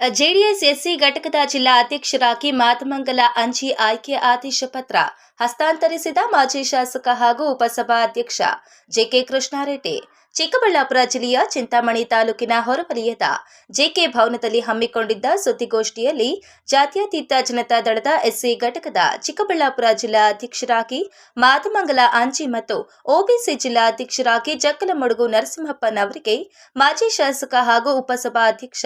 JDS SC ಘಟಕದ ಜಿಲ್ಲಾ ಅಧ್ಯಕ್ಷರಾಗಿ ಮಾತಮಂಗಲ ಅಂಜಿ ಆಯ್ಕೆ ಆದೇಶ ಪತ್ರ ಹಸ್ತಾಂತರಿಸಿದ ಮಾಜಿ ಶಾಸಕ ಹಾಗೂ ಉಪಸಭಾಧ್ಯಕ್ಷ ಜೆಕೆ ಕೃಷ್ಣಾರೆಡ್ಡಿ. ಚಿಕ್ಕಬಳ್ಳಾಪುರ ಜಿಲ್ಲೆಯ ಚಿಂತಾಮಣಿ ತಾಲೂಕಿನ ಹೊರವಲಯದ ಜೆಕೆ ಭವನದಲ್ಲಿ ಹಮ್ಮಿಕೊಂಡಿದ್ದ ಸುದ್ದಿಗೋಷ್ಠಿಯಲ್ಲಿ ಜಾತ್ಯತೀತ ಜನತಾ ದಳದ ಎಸ್ಸಿ ಘಟಕದ ಚಿಕ್ಕಬಳ್ಳಾಪುರ ಜಿಲ್ಲಾ ಅಧ್ಯಕ್ಷರಾಗಿ ಮಾದಮಂಗಲ ಅಂಜಿ ಮತ್ತು ಒಬಿಸಿ ಜಿಲ್ಲಾ ಅಧ್ಯಕ್ಷರಾಗಿ ಜಕ್ಕಲಮಡುಗು ನರಸಿಂಹಪ್ಪನವರಿಗೆ ಮಾಜಿ ಶಾಸಕ ಹಾಗೂ ಉಪಸಭಾಧ್ಯಕ್ಷ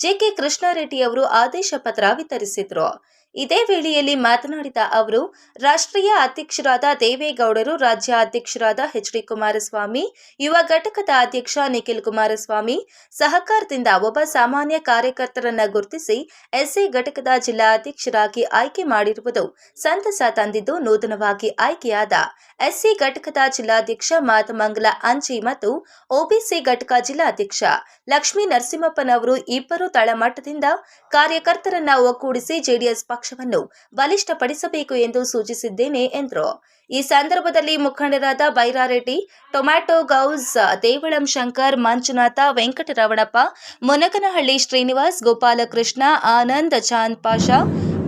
ಜೆಕೆ ಕೃಷ್ಣಾರೆಡ್ಡಿ ಅವರು ಆದೇಶ ಪತ್ರ ವಿತರಿಸಿದರು. ಇದೇ ವೇಳೆಯಲ್ಲಿ ಮಾತನಾಡಿದ ಅವರು, ರಾಷ್ಟ್ರೀಯ ಅಧ್ಯಕ್ಷರಾದ ದೇವೇಗೌಡರು ರಾಜ್ಯ ಅಧ್ಯಕ್ಷರಾದ ಎಚ್ ಡಿ ಕುಮಾರಸ್ವಾಮಿ, ಯುವ ಘಟಕದ ಅಧ್ಯಕ್ಷ ನಿಖಿಲ್ ಕುಮಾರಸ್ವಾಮಿ ಸಹಕಾರದಿಂದ ಒಬ್ಬ ಸಾಮಾನ್ಯ ಕಾರ್ಯಕರ್ತರನ್ನ ಗುರುತಿಸಿ ಎಸ್ಸಿ ಘಟಕದ ಜಿಲ್ಲಾ ಅಧ್ಯಕ್ಷರಾಗಿ ಆಯ್ಕೆ ಮಾಡಿರುವುದು ಸಂತಸ ತಂದಿದ್ದು ನೂತನವಾಗಿ ಆಯ್ಕೆಯಾದ ಎಸ್ಸಿ ಘಟಕದ ಜಿಲ್ಲಾಧ್ಯಕ್ಷ ಮಾತಮಂಗಲ ಅಂಜಿ ಮತ್ತು ಒಬಿಸಿ ಘಟಕ ಜಿಲ್ಲಾಧ್ಯಕ್ಷ ಲಕ್ಷ್ಮೀ ನರಸಿಂಹಪ್ಪನವರು ಇಬ್ಬರು ತಳಮಟ್ಟದಿಂದ ಕಾರ್ಯಕರ್ತರನ್ನ ಒಗ್ಗೂಡಿಸಿ ಜೆಡಿಎಸ್ ಪಕ್ಷವನ್ನು ಬಲಿಷ್ಠಪಡಿಸಬೇಕು ಎಂದು ಸೂಚಿಸಿದ್ದೇನೆ ಎಂದರು. ಈ ಸಂದರ್ಭದಲ್ಲಿ ಮುಖಂಡರಾದ ಬೈರಾರೆಡ್ಡಿ, ಟೊಮ್ಯಾಟೊ ಗೌಸ್, ದೇವಳಂ ಶಂಕರ್, ಮಂಜುನಾಥ, ವೆಂಕಟರಮಣಪ್ಪ, ಮುನಗನಹಳ್ಳಿ ಶ್ರೀನಿವಾಸ್, ಗೋಪಾಲಕೃಷ್ಣ, ಆನಂದ್ ಚಾಂದ್ ಪಾಷಾ,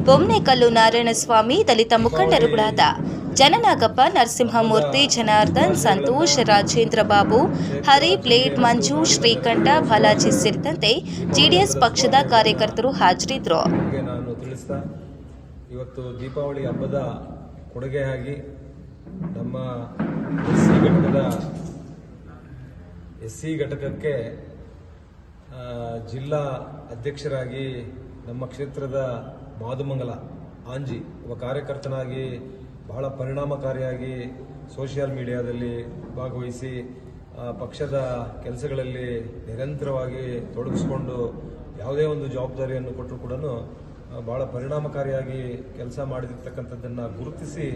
ಬೊಮ್ನೆಕಲ್ಲು ನಾರಾಯಣಸ್ವಾಮಿ, ದಲಿತ ಮುಖಂಡರುಗಳಾದ ಜನನಾಗಪ್ಪ, ನರಸಿಂಹಮೂರ್ತಿ, ಜನಾರ್ದನ್, ಸಂತೋಷ್, ರಾಜೇಂದ್ರ ಬಾಬು ಹರಿ ಪ್ಲೇಟ್ ಮಂಜು, ಶ್ರೀಕಂಠ, ಬಾಲಾಜಿ ಸೇರಿದಂತೆ ಜೆಡಿಎಸ್ ಪಕ್ಷದ ಕಾರ್ಯಕರ್ತರು ಹಾಜರಿದ್ದರು. ಇವತ್ತು ದೀಪಾವಳಿ ಹಬ್ಬದ ಕೊಡುಗೆಯಾಗಿ ನಮ್ಮ ಎಸ್ ಸಿ ಘಟಕದ ಎಸ್ ಸಿ ಘಟಕಕ್ಕೆ ಜಿಲ್ಲಾ ಅಧ್ಯಕ್ಷರಾಗಿ ನಮ್ಮ ಕ್ಷೇತ್ರದ ಮಾದುಮಂಗಲ ಆಂಜಿ, ಒಬ್ಬ ಕಾರ್ಯಕರ್ತನಾಗಿ ಬಹಳ ಪರಿಣಾಮಕಾರಿಯಾಗಿ ಸೋಷಿಯಲ್ ಮೀಡಿಯಾದಲ್ಲಿ ಭಾಗವಹಿಸಿ ಪಕ್ಷದ ಕೆಲಸಗಳಲ್ಲಿ ನಿರಂತರವಾಗಿ ತೊಡಗಿಸ್ಕೊಂಡು ಯಾವುದೇ ಒಂದು ಜವಾಬ್ದಾರಿಯನ್ನು ಕೊಟ್ಟರು ಕೂಡ ಬಹಳ ಪರಿಣಾಮಕಾರಿಯಾಗಿ ಕೆಲಸ ಮಾಡಿರ್ತಕ್ಕಂಥದ್ದನ್ನು ಗುರುತಿಸಿ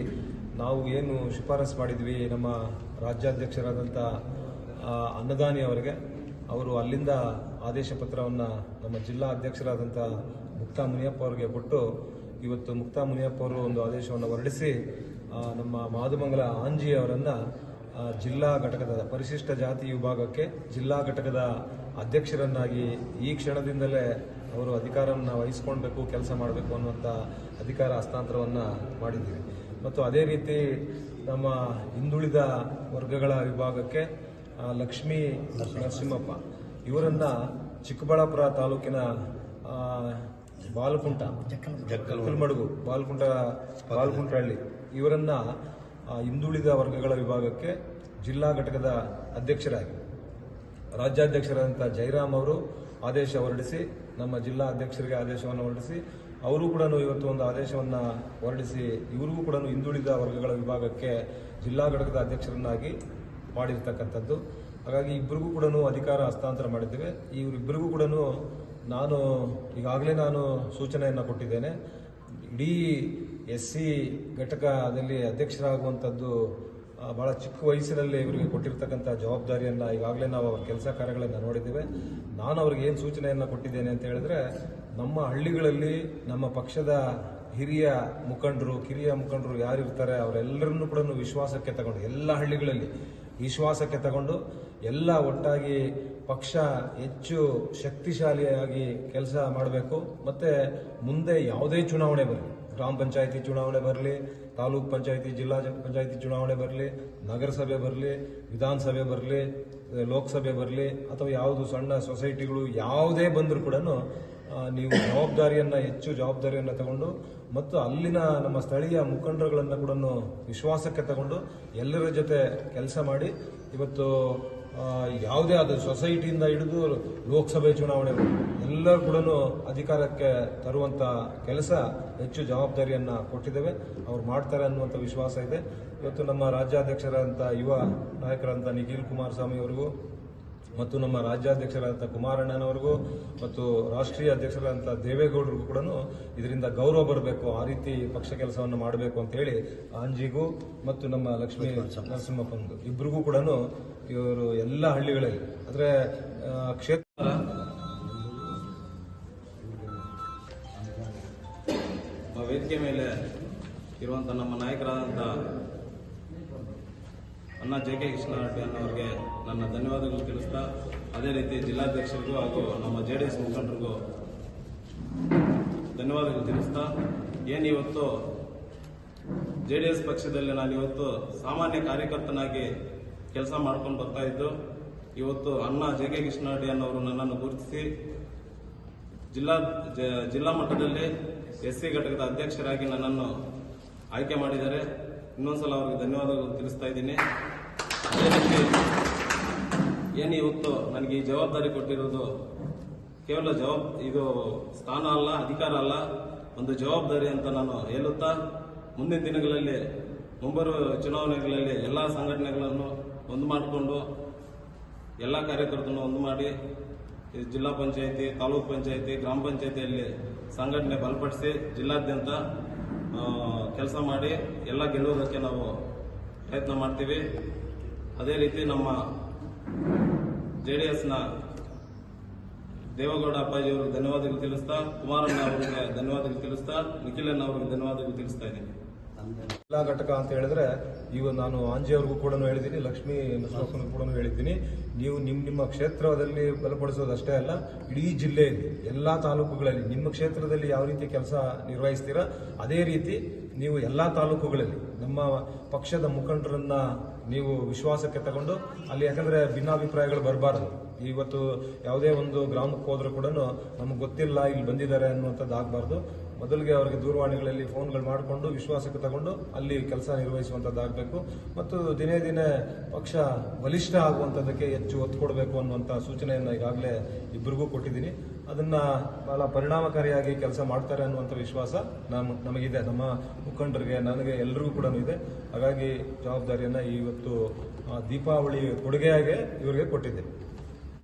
ನಾವು ಏನು ಶಿಫಾರಸು ಮಾಡಿದ್ವಿ ನಮ್ಮ ರಾಜ್ಯಾಧ್ಯಕ್ಷರಾದಂಥ ಅನ್ನದಾನಿ ಅವರಿಗೆ. ಅವರು ಅಲ್ಲಿಂದ ಆದೇಶ ಪತ್ರವನ್ನು ನಮ್ಮ ಜಿಲ್ಲಾ ಅಧ್ಯಕ್ಷರಾದಂಥ ಮುಕ್ತಾ ಮುನಿಯಪ್ಪ ಅವರಿಗೆ ಕೊಟ್ಟು, ಇವತ್ತು ಮುಕ್ತಾ ಮುನಿಯಪ್ಪ ಅವರು ಒಂದು ಆದೇಶವನ್ನು ಹೊರಡಿಸಿ ನಮ್ಮ ಮಾದುಮಂಗಲ ಆಂಜಿ ಅವರನ್ನು ಜಿಲ್ಲಾ ಘಟಕದ ಪರಿಶಿಷ್ಟ ಜಾತಿ ವಿಭಾಗಕ್ಕೆ ಜಿಲ್ಲಾ ಘಟಕದ ಅಧ್ಯಕ್ಷರನ್ನಾಗಿ ಈ ಕ್ಷಣದಿಂದಲೇ ಅವರು ಅಧಿಕಾರವನ್ನು ವಹಿಸ್ಕೊಳ್ಬೇಕು, ಕೆಲಸ ಮಾಡಬೇಕು ಅನ್ನುವಂಥ ಅಧಿಕಾರ ಹಸ್ತಾಂತರವನ್ನು ಮಾಡಿದ್ದೀವಿ. ಮತ್ತು ಅದೇ ರೀತಿ ನಮ್ಮ ಹಿಂದುಳಿದ ವರ್ಗಗಳ ವಿಭಾಗಕ್ಕೆ ಲಕ್ಷ್ಮೀ ನರಸಿಂಹಪ್ಪ ಇವರನ್ನ ಚಿಕ್ಕಬಳ್ಳಾಪುರ ತಾಲೂಕಿನ ಬಾಲಕುಂಟ, ಜಕ್ಕಲ್ಮಡುಗು, ಬಾಲಕುಂಟ ಬಾಲಕುಂಟಹಳ್ಳಿ ಇವರನ್ನ ಹಿಂದುಳಿದ ವರ್ಗಗಳ ವಿಭಾಗಕ್ಕೆ ಜಿಲ್ಲಾ ಘಟಕದ ಅಧ್ಯಕ್ಷರಾಗಿ ರಾಜ್ಯಾಧ್ಯಕ್ಷರಾದಂಥ ಜೈರಾಮ್ ಅವರು ಆದೇಶ ಹೊರಡಿಸಿ, ನಮ್ಮ ಜಿಲ್ಲಾ ಅಧ್ಯಕ್ಷರಿಗೆ ಆದೇಶವನ್ನು ಹೊರಡಿಸಿ, ಅವರು ಕೂಡ ಇವತ್ತು ಒಂದು ಆದೇಶವನ್ನು ಹೊರಡಿಸಿ, ಇವರಿಗೂ ಕೂಡ ಹಿಂದುಳಿದ ವರ್ಗಗಳ ವಿಭಾಗಕ್ಕೆ ಜಿಲ್ಲಾ ಘಟಕದ ಅಧ್ಯಕ್ಷರನ್ನಾಗಿ ಮಾಡಿರ್ತಕ್ಕಂಥದ್ದು. ಹಾಗಾಗಿ ಇಬ್ಬರಿಗೂ ಕೂಡ ಅಧಿಕಾರ ಹಸ್ತಾಂತರ ಮಾಡಿದ್ದೇವೆ. ಇವರಿಬ್ಬರಿಗೂ ಕೂಡ ನಾನು, ಈಗಾಗಲೇ ನಾನು ಸೂಚನೆಯನ್ನು ಕೊಟ್ಟಿದ್ದೇನೆ. ಇಡೀ ಎಸ್ ಸಿ ಘಟಕದಲ್ಲಿ ಅಧ್ಯಕ್ಷರಾಗುವಂಥದ್ದು ಬಹಳ ಚಿಕ್ಕ ವಯಸ್ಸಿನಲ್ಲಿ ಇವರಿಗೆ ಕೊಟ್ಟಿರ್ತಕ್ಕಂಥ ಜವಾಬ್ದಾರಿಯನ್ನು ಈಗಾಗಲೇ ನಾವು ಅವರ ಕೆಲಸ ಕಾರ್ಯಗಳನ್ನು ನೋಡಿದ್ದೇವೆ. ನಾನು ಅವ್ರಿಗೆ ಏನು ಸೂಚನೆಯನ್ನು ಕೊಟ್ಟಿದ್ದೇನೆ ಅಂತ ಹೇಳಿದ್ರೆ, ನಮ್ಮ ಹಳ್ಳಿಗಳಲ್ಲಿ ನಮ್ಮ ಪಕ್ಷದ ಹಿರಿಯ ಮುಖಂಡರು, ಕಿರಿಯ ಮುಖಂಡರು ಯಾರಿರ್ತಾರೆ ಅವರೆಲ್ಲರನ್ನೂ ಕೂಡ ವಿಶ್ವಾಸಕ್ಕೆ ತಗೊಂಡು, ಎಲ್ಲ ಹಳ್ಳಿಗಳಲ್ಲಿ ವಿಶ್ವಾಸಕ್ಕೆ ತಗೊಂಡು, ಎಲ್ಲ ಒಟ್ಟಾಗಿ ಪಕ್ಷ ಹೆಚ್ಚು ಶಕ್ತಿಶಾಲಿಯಾಗಿ ಕೆಲಸ ಮಾಡಬೇಕು. ಮತ್ತು ಮುಂದೆ ಯಾವುದೇ ಚುನಾವಣೆ ಬರಲಿ ಗ್ರಾಮ ಪಂಚಾಯಿತಿ ಚುನಾವಣೆ ಬರಲಿ, ತಾಲೂಕ್ ಪಂಚಾಯಿತಿ, ಜಿಲ್ಲಾ ಪಂಚಾಯಿತಿ ಚುನಾವಣೆ ಬರಲಿ, ನಗರಸಭೆ ಬರಲಿ, ವಿಧಾನಸಭೆ ಬರಲಿ ಲೋಕಸಭೆ ಬರಲಿ, ಅಥವಾ ಯಾವುದು ಸಣ್ಣ ಸೊಸೈಟಿಗಳು ಯಾವುದೇ ಬಂದರೂ ಕೂಡ ನೀವು ಜವಾಬ್ದಾರಿಯನ್ನು, ಹೆಚ್ಚು ಜವಾಬ್ದಾರಿಯನ್ನು ತಗೊಂಡು, ಮತ್ತು ಅಲ್ಲಿನ ನಮ್ಮ ಸ್ಥಳೀಯ ಮುಖಂಡರುಗಳನ್ನು ಕೂಡ ವಿಶ್ವಾಸಕ್ಕೆ ತಗೊಂಡು, ಎಲ್ಲರ ಜೊತೆ ಕೆಲಸ ಮಾಡಿ, ಇವತ್ತು ಯಾವುದೇ ಆದ ಸೊಸೈಟಿಯಿಂದ ಹಿಡಿದು ಲೋಕಸಭೆ ಚುನಾವಣೆ ಎಲ್ಲರೂ ಕೂಡ ಅಧಿಕಾರಕ್ಕೆ ತರುವಂಥ ಕೆಲಸ ಹೆಚ್ಚು ಜವಾಬ್ದಾರಿಯನ್ನು ಕೊಟ್ಟಿದ್ದೇವೆ. ಅವ್ರು ಮಾಡ್ತಾರೆ ಅನ್ನುವಂಥ ವಿಶ್ವಾಸ ಇದೆ. ಇವತ್ತು ನಮ್ಮ ರಾಜ್ಯಾಧ್ಯಕ್ಷರಾದಂಥ ಯುವ ನಾಯಕರಂಥ ನಿಖಿಲ್ ಕುಮಾರಸ್ವಾಮಿ ಅವರಿಗೂ ಮತ್ತು ನಮ್ಮ ರಾಜ್ಯಾಧ್ಯಕ್ಷರಾದಂಥ ಕುಮಾರಣ್ಣನವರಿಗೂ ಮತ್ತು ರಾಷ್ಟ್ರೀಯ ಅಧ್ಯಕ್ಷರಾದಂಥ ದೇವೇಗೌಡರಿಗೂ ಕೂಡ ಇದರಿಂದ ಗೌರವ ಬರಬೇಕು ಆ ರೀತಿ ಪಕ್ಷ ಕೆಲಸವನ್ನು ಮಾಡಬೇಕು ಅಂತ ಹೇಳಿ ಅಂಜಿಗೂ ಮತ್ತು ನಮ್ಮ ಲಕ್ಷ್ಮೀ ನರಸಿಂಹಪ್ಪಂದು ಇಬ್ಬರಿಗೂ ಕೂಡ ಇವರು ಎಲ್ಲ ಹಳ್ಳಿಗಳಲ್ಲಿ ಅಂದರೆ ಕ್ಷೇತ್ರ ಆ ವೇದಿಕೆ ಮೇಲೆ ಇರುವಂಥ ನಮ್ಮ ನಾಯಕರಾದಂಥ ಅಣ್ಣ ಜೆ ಕೆ ಕೃಷ್ಣಾರೆಡ್ಡಿ ಅನ್ನೋರಿಗೆ ನನ್ನ ಧನ್ಯವಾದಗಳು ತಿಳಿಸ್ತಾ, ಅದೇ ರೀತಿ ಜಿಲ್ಲಾಧ್ಯಕ್ಷರಿಗೂ ಹಾಗೂ ನಮ್ಮ ಜೆ ಡಿ ಎಸ್ ಮುಖಂಡರಿಗೂ ಧನ್ಯವಾದಗಳು ತಿಳಿಸ್ತಾ ಏನಿವತ್ತು ಜೆ ಡಿ ಎಸ್ ಪಕ್ಷದಲ್ಲಿ ನಾನು ಇವತ್ತು ಸಾಮಾನ್ಯ ಕಾರ್ಯಕರ್ತನಾಗಿ ಕೆಲಸ ಮಾಡ್ಕೊಂಡು ಬರ್ತಾ ಇದ್ದು, ಇವತ್ತು ಅಣ್ಣ ಜೆ ಕೆ ಕೃಷ್ಣಾರೆಡ್ಡಿ ಅನ್ನೋರು ನನ್ನನ್ನು ಗುರುತಿಸಿ, ಜಿಲ್ಲಾ ಜಿಲ್ಲಾ ಮಟ್ಟದಲ್ಲಿ ಎಸ್ ಸಿ ಘಟಕದ ಅಧ್ಯಕ್ಷರಾಗಿ ನನ್ನನ್ನು ಆಯ್ಕೆ ಮಾಡಿದ್ದಾರೆ. ಇನ್ನೊಂದ್ಸಲ ಅವ್ರಿಗೆ ಧನ್ಯವಾದಗಳು ತಿಳಿಸ್ತಾ ಇದ್ದೀನಿ. ಏನು ಇವತ್ತು ನನಗೆ ಈ ಜವಾಬ್ದಾರಿ ಕೊಟ್ಟಿರೋದು ಕೇವಲ ಜವಾಬ್ ಇದು ಸ್ಥಾನ ಅಲ್ಲ, ಅಧಿಕಾರ ಅಲ್ಲ, ಒಂದು ಜವಾಬ್ದಾರಿ ಅಂತ ನಾನು ಹೇಳುತ್ತಾ, ಮುಂದಿನ ದಿನಗಳಲ್ಲಿ ಮುಂಬರುವ ಚುನಾವಣೆಗಳಲ್ಲಿ ಎಲ್ಲ ಸಂಘಟನೆಗಳನ್ನು ಒಂದು ಮಾಡಿಕೊಂಡು ಎಲ್ಲ ಕಾರ್ಯಕರ್ತರನ್ನು ಒಂದು ಮಾಡಿ ಜಿಲ್ಲಾ ಪಂಚಾಯಿತಿ, ತಾಲೂಕು ಪಂಚಾಯಿತಿ, ಗ್ರಾಮ ಪಂಚಾಯಿತಿಯಲ್ಲಿ ಸಂಘಟನೆ ಬಲಪಡಿಸಿ ಜಿಲ್ಲಾದ್ಯಂತ ಕೆಲಸ ಮಾಡಿ ಎಲ್ಲ ಗೆಲ್ಲುವುದಕ್ಕೆ ನಾವು ಪ್ರಯತ್ನ ಮಾಡ್ತೀವಿ. ಅದೇ ರೀತಿ ನಮ್ಮ ಜೆ ಡಿ ಎಸ್ನ ದೇವೇಗೌಡ ಅಪ್ಪಾಜಿ ಅವರಿಗೆ ಧನ್ಯವಾದಗಳು ತಿಳಿಸ್ತಾ, ಕುಮಾರಣ್ಣ ಅವರಿಗೆ ಧನ್ಯವಾದಗಳು ತಿಳಿಸ್ತಾ, ನಿಖಿಲಣ್ಣ ಅವರಿಗೆ ಧನ್ಯವಾದಗಳು ತಿಳಿಸ್ತಾ ಇದ್ದೀನಿ. ಜಿಲ್ಲಾ ಘಟಕ ಅಂತ ಹೇಳಿದ್ರೆ, ಈಗ ನಾನು ಆಂಜಿ ಅವ್ರಿಗೂ ಕೂಡ ಹೇಳಿದ್ದೀನಿ, ಲಕ್ಷ್ಮೀ ನರಸಿಂಹಪ್ಪನಿಗೂ ಕೂಡ ಹೇಳಿದ್ದೀನಿ. ನೀವು ನಿಮ್ಮ ನಿಮ್ಮ ಕ್ಷೇತ್ರದಲ್ಲಿ ಬಲಪಡಿಸೋದಷ್ಟೇ ಅಲ್ಲ, ಇಡೀ ಜಿಲ್ಲೆಯಲ್ಲಿ, ಎಲ್ಲಾ ತಾಲೂಕುಗಳಲ್ಲಿ ನಿಮ್ಮ ಕ್ಷೇತ್ರದಲ್ಲಿ ಯಾವ ರೀತಿ ಕೆಲಸ ನಿರ್ವಹಿಸ್ತೀರಾ, ಅದೇ ರೀತಿ ನೀವು ಎಲ್ಲಾ ತಾಲೂಕುಗಳಲ್ಲಿ ನಮ್ಮ ಪಕ್ಷದ ಮುಖಂಡರನ್ನ ನೀವು ವಿಶ್ವಾಸಕ್ಕೆ ತಗೊಂಡು, ಅಲ್ಲಿ ಯಾಕಂದ್ರೆ ಭಿನ್ನಾಭಿಪ್ರಾಯಗಳು ಬರಬಾರದು. ಇವತ್ತು ಯಾವುದೇ ಒಂದು ಗ್ರಾಮಕ್ಕೆ ಹೋದ್ರೂ ಕೂಡ ನಮಗೆ ಗೊತ್ತಿಲ್ಲ ಇಲ್ಲಿ ಬಂದಿದ್ದಾರೆ ಅನ್ನುವಂಥದ್ದು ಆಗಬಾರ್ದು. ಮೊದಲಿಗೆ ಅವರಿಗೆ ದೂರವಾಣಿಗಳಲ್ಲಿ ಫೋನ್ಗಳು ಮಾಡಿಕೊಂಡು, ವಿಶ್ವಾಸಕ್ಕೆ ತಗೊಂಡು ಅಲ್ಲಿ ಕೆಲಸ ನಿರ್ವಹಿಸುವಂಥದ್ದಾಗಬೇಕು. ಮತ್ತು ದಿನೇ ದಿನೇ ಪಕ್ಷ ಬಲಿಷ್ಠ ಆಗುವಂಥದ್ದಕ್ಕೆ ಹೆಚ್ಚು ಒತ್ತು ಕೊಡಬೇಕು ಅನ್ನುವಂಥ ಸೂಚನೆಯನ್ನು ಈಗಾಗಲೇ ಇಬ್ಬರಿಗೂ ಕೊಟ್ಟಿದ್ದೀನಿ. ಅದನ್ನು ಬಹಳ ಪರಿಣಾಮಕಾರಿಯಾಗಿ ಕೆಲಸ ಮಾಡ್ತಾರೆ ಅನ್ನುವಂಥ ವಿಶ್ವಾಸ ನಮ್ಮ ನಮಗಿದೆ. ನಮ್ಮ ಮುಖಂಡರಿಗೆ, ನನಗೆ ಎಲ್ಲರಿಗೂ ಕೂಡ ಇದೆ. ಹಾಗಾಗಿ ಜವಾಬ್ದಾರಿಯನ್ನು ಇವತ್ತು ದೀಪಾವಳಿ ಕೊಡುಗೆಯಾಗೆ ಇವರಿಗೆ ಕೊಟ್ಟಿದ್ದೆ.